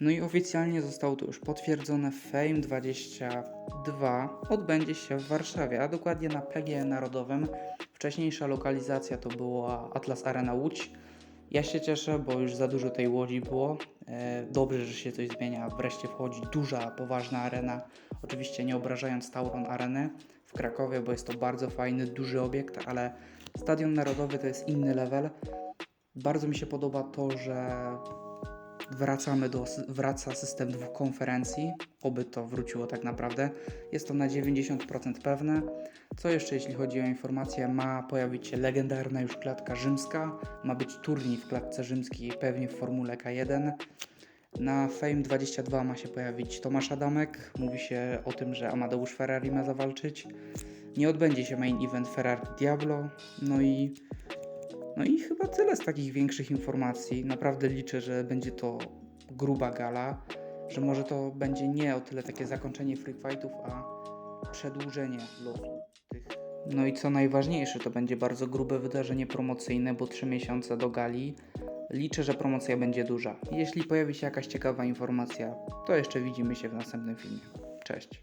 No i oficjalnie zostało to już potwierdzone. Fame 22 odbędzie się w Warszawie, a dokładnie na PGE Narodowym. Wcześniejsza lokalizacja to była Atlas Arena Łódź. Ja się cieszę, bo już za dużo tej łodzi było. E, Dobrze, że się coś zmienia. Wreszcie wchodzi duża, poważna arena. Oczywiście nie obrażając Tauron Areny w Krakowie, bo jest to bardzo fajny, duży obiekt, ale Stadion Narodowy to jest inny level. Bardzo mi się podoba to, że wracamy do, wraca system dwóch konferencji, oby to wróciło tak naprawdę. Jest to na 90% pewne. Co jeszcze jeśli chodzi o informacje, ma pojawić się legendarna już klatka rzymska, ma być turniej w klatce rzymskiej, pewnie w formule K1. Na Fame 22 ma się pojawić Tomasz Adamek, mówi się o tym, że Amadeusz Ferrari ma zawalczyć. Nie odbędzie się main event Ferrari Diablo, no i no i chyba tyle z takich większych informacji. Naprawdę liczę, że będzie to gruba gala, że może to będzie nie o tyle takie zakończenie free fightów, a przedłużenie losu tych. No i co najważniejsze, to będzie bardzo grube wydarzenie promocyjne, bo 3 miesiące do gali. Liczę, że promocja będzie duża. Jeśli pojawi się jakaś ciekawa informacja, to jeszcze widzimy się w następnym filmie. Cześć.